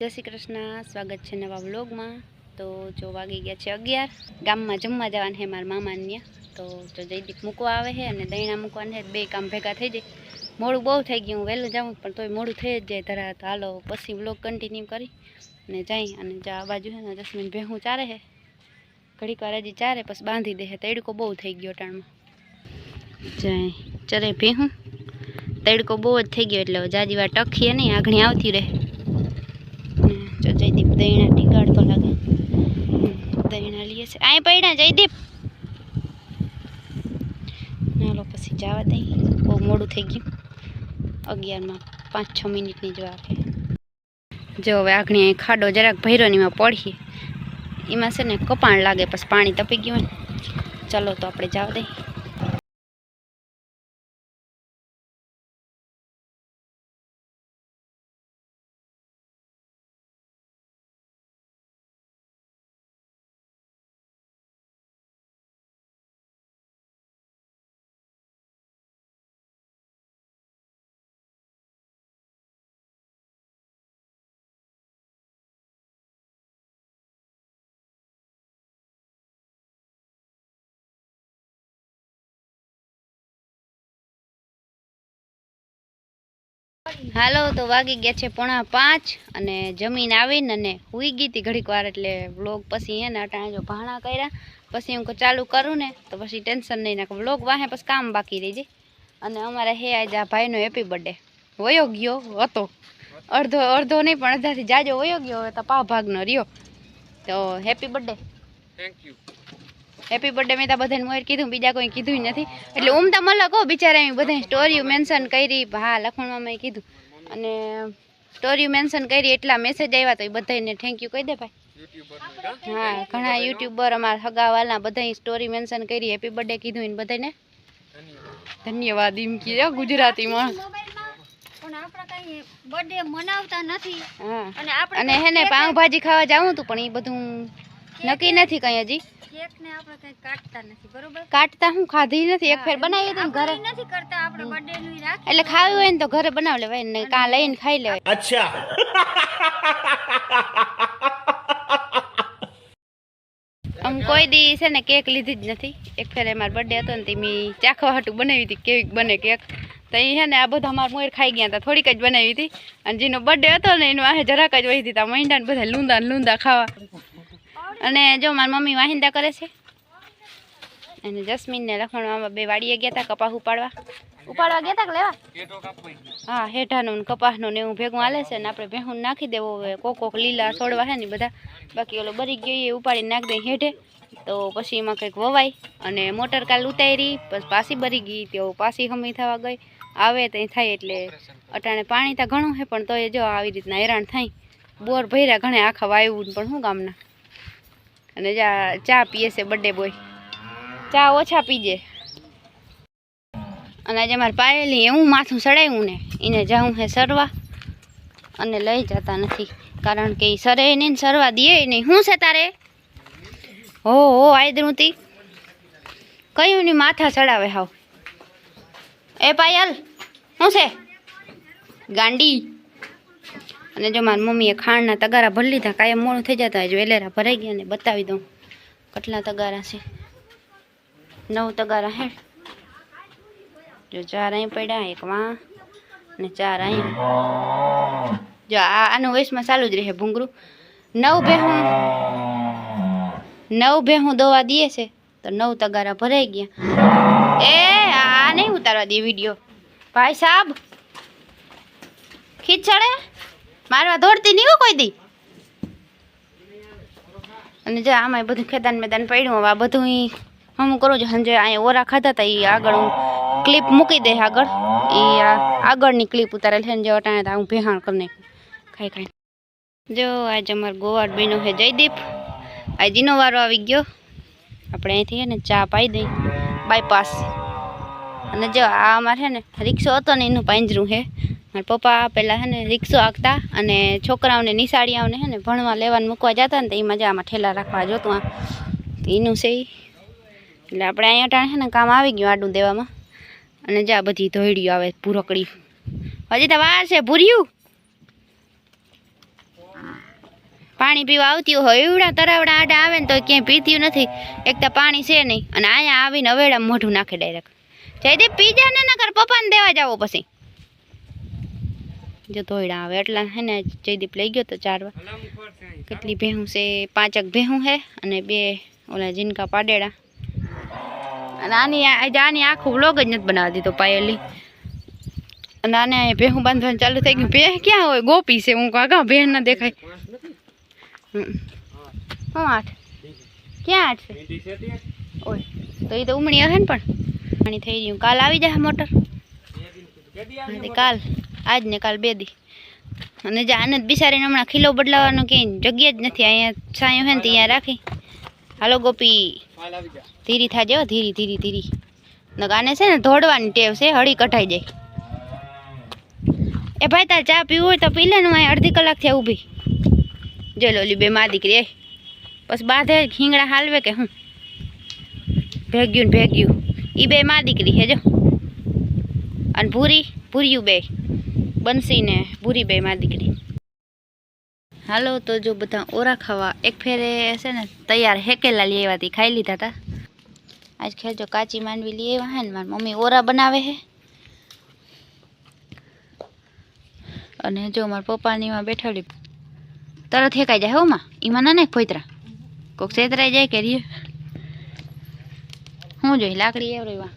જય શ્રી કૃષ્ણ, સ્વાગત છે નવા વ્લોગમાં. તો જો વાગી ગયા છે અગિયાર, ગામમાં જમવા જવાનું છે મારા મામાને તો જો જયદીપ મૂકવા આવે છે અને દહીણા મૂકવાનું છે, બે કામ ભેગા થઈ જાય. મોડું બહુ થઈ ગયું, હું વહેલું જાઉં, પણ તોય મોડું થઈ જ જાય ધરા. તો હાલો, પછી વ્લોગ કન્ટિન્યુ કરી અને જઈ અને જો આ બાજુ છે ને જસ્મીન ભેહું ચારે છે. ઘડીક વાર હજી ચારે, પછી બાંધી દે છે. તડકો બહુ થઈ ગયો ટાણમાં જય, ચરે ભેહું. તડકો બહુ જ થઈ ગયો, એટલે જાજી વાર ટકીએ નહીં આઘણી આવતી રહે. દહીણા ટીગાડતો લાગે. દહીણા લઈએ છે. અહીં પડ્યા જયદીપ. ચાલો પછી જવા દઈ. બહુ મોડું થઈ ગયું. અગિયારમાં પાંચ છ મિનિટની જ આપે જો, હવે આઘણી અહીં ખાડો જરાક ભૈરોનીમાં પડીએ. એમાં છે ને કપાણ લાગે, પછી પાણી તપી ગયું હોય ચાલો તો આપણે જવા દઈ. હાલો, તો વાગી ગયા છે પોણા પાંચ અને જમીન આવીને અને હુઈ ગઈ હતી ઘડીક વાર એટલે વ્લોગ પછી એને અટાણે જો ભાણા કર્યા. પછી હું ચાલુ કરું ને, તો પછી ટેન્શન નહીં નાખે. વ્લોગ વાહે પછી કામ બાકી રહી જાય. અને અમારે હે આજે આ ભાઈનો હેપી બર્થડે વયો ગયો હતો. અડધો અડધો નહીં, પણ અડધાથી જાજો વયો ગયો, હવે તો પા ભાગનો રહ્યો. તો happy birthday thank you happy birthday મેં તો બધાને મોર કીધું બીજા કોઈ કીધું નથી. એટલે હું તો મલક હો બિચારા એમ બધાય સ્ટોરીઓ મેન્શન કરી હા લખણમાં મેં કીધું. અને સ્ટોરીઓ મેન્શન કરી એટલા મેસેજ આવ્યા તો એ બધાને થેન્ક યુ કહી દે ભાઈ. હા ઘણા યુટ્યુબર અમારા હગાવાલા બધાય સ્ટોરી મેન્શન કરી હેપી બર્થડે કીધું એને બધાને ધન્યવાદ એમ કીધું ગુજરાતીમાં. અને હે ને પાઉંભાજી ખાવા જાવું હતું પણ એ બધું નક્કી નથી કઈ હજી. કેક ને આપણે કઈ કાટતા નથી બરોબર? કાટતા હું ખાધી નથી એક ફેર બનાવી હતી ઘરે નથી કરતા આપણે બર્થડે નું રાખ એટલે ખાવી હોય ને તો ઘરે બનાવ લેવાય ને કાં લઈને ખાઈ લેવાય. અચ્છા. આમ કોઈ દી છે ને કેક લીધી જ નથી. એક ફેરે મારો બર્થડે હતો ને તે મેં ચાખવા હાટું બનાવી હતી કેવી બને કેક. તો એ છે ને આ બધા મારા મોર ખાઈ ગયા હતા થોડીક જ બનાવી હતી. અને જેનો બર્થડે હતો ને એનું આ જરાક જ વહી હતા મહિના ને બધા લૂંદા ને લૂંદા ખાવા. અને જો મારી મમ્મી વાહિંદા કરે છે અને જસ્મીનને લખવાનું લખણમાં બે વાડીએ ગયા હતા કપાસ ઉપાડવા. ઉપાડવા ગયા હતા લેવા? હા હેઠાનું ને કપાસનું ને એવું ભેગું હાલે છે ને આપણે ભેહું નાખી દેવો. હવે કોક કોક લીલા છોડવા છે ને બધા. બાકી ઓલો બરી ગયો એ ઉપાડીને નાખી દે હેઠે. તો પછી એમાં કંઈક વવાય. અને મોટર કાલ ઉતારી પછી પાછી બરી ગઈ તો પાછી હમી થવા ગઈ. આવે તો થાય એટલે અટાણે પાણી તો ઘણું છે પણ તોય જો આવી રીતના હેરાન થાય. બોર ભર્યા ઘણે આખા વાયુ પણ શું કામના અને જા, ચા પીએ છે બર્થડે બોય ચા ઓછા પીજે. અને આજે મારે પાયેલી એવું માથું સડાવ્યું ને, એને જાઉં હે સરવા. અને લઈ જતા નથી, કારણ કે એ સરે નહીં સરવા દે નહીં. શું છે તારે? હો હો, આયદ્રુતી. કયું ની માથા સડાવે હાવ? એ પાયલ શું છે? ગાંડી. અને જો મારી મમ્મીએ ખાંડના તગારા ભરી લીધા, કાયમ મોડું થઈ જતા જો એલેરા ભરાઈ ગયા ને બતાવી દઉં. કેટલા તગારા છે? નવ તગારા હે. જો ચાર અહીં પડ્યા, એક વાં અને ચાર અહીં. જો આ આનું વયસમાં ચાલુ જ રહે ભૂંગરું નવ ભેહું. નવ ભેહું દવા દે છે, તો નવ તગારા ભરાઈ ગયા. એ, આ નહીં ઉતારવા દે વીડિયો. ભાઈ સાહેબ ખીચડે મારવા દોડતી નહીં હો કોઈ દી. અને જો આમાં બધું ખેદાન મેદાન પડ્યું આ બધું હમ કરું છું સંજય અહીંયા ઓરા ખાધા હતા એ આગળ હું ક્લિપ મૂકી દે આગળ. એ આગળની ક્લિપ ઉતારેલ છે જો અટાણે તો હું ભેહાણ કરી ખાઈ ખાઈ. જો આજે અમારે ગોવાડ બેનો છે જયદીપ. આજનો વારો આવી ગયો. આપણે અહીંથી છે ને ચા પાઈ દઈ. બાયપાસ અને જો આ અમારે છે ને, રિક્ષો હતો ને, એનું પાંજરું છે. મારા પપ્પા પહેલાં હે ને રિક્ષો હાંકતા અને છોકરાઓને નિશાળીઓને હે ને ભણવા લેવાનું મૂકવા જતા ને તો એમાં જ આમાં ઠેલા રાખવા જોતું એનું છે. એટલે આપણે અહીંયા ટાણે હે ને કામ આવી ગયું આડું દેવામાં. અને જા બધી ધોઈડીઓ આવે ભૂરકડી. હજી તો વાર છે, ભૂર્યું. પાણી પીવા આવતી હોય, એવડા તરાવડા આડા આવે ને તો ક્યાંય પીતી નથી. એક તો પાણી છે નહીં. અને અહીંયા આવીને અવેડા મોઢું નાખે ડાયરેક્ટ જયદીપ, પી જા ને નકર પપ્પાને દેવા જાવો પછી. જો ધોયડા આવે. એટલા હે ને, જયદીપ લઈ ગયો તો ચારવા. કેટલી ભેહું છે? પાંચક ભેહું છે અને બે ઓલા જીનકા પાડેડા. અને આની આની આખું વ્લોગ જ નથી બનાવી દીધો પાયેલી. અને આને ભેહું બાંધવાનું ચાલુ થઈ ગયું. ભેહ ક્યાં હોય? ગોપી છે. હું કાકા ભેહ ના દેખાય. હા. આઠ? ક્યાં આઠ છે? ઓય, તો એ તો ઉમણી હશે ને પણ. પાણી થઈ ગયું. કાલ આવી જાય મોટર. કાલ. આજ ને કાલ બે દી. અને જે આનંદ બિસારીને હમણાં ખીલો બદલાવાનો ક્યાંય જગ્યા જ નથી. અહીંયા છાંયો હે ને ત્યાં રાખી. હાલો ગોપી. ધીરી થાજે ધીરી ધીરી ધીરી. ગાને છે ને ધોડવાની ટેવ છે હળી કઢાઈ જાય એ ભાઈ તાર ચા પીવું હોય તો પી લે ને અહીં અડધી કલાક થયા ઊભી. જો લોલી બે માં દીકરી એ. બસ બાધે ખીંગડા હાલવે કે હું? ભેગ્યું ને ભેગ્યું. એ બે માં દીકરી હે જો. અને ભૂરી ભૂર્યું બે. બંસી ને ભૂરી બે માં દીકરી. હાલો, તો જો બધા ઓરા ખાવા એક ફેરે છે ને, તૈયાર હેકેલા લઈ આવ્યા ખાઈ લીધા હતા આજ ખેરજો કાચી માંડવી લઈ આવ્યા હે ને, મારી મમ્મી ઓરા બનાવે છે અને જો મારા પપ્પાની માં બેઠેલી, તરત હેકાઈ જાય હો માં એમાં ના નાખ ફોતરા કોક છેતરાઈ જાય કે રીએ. હું જોઈ, લાકડી એવડી વા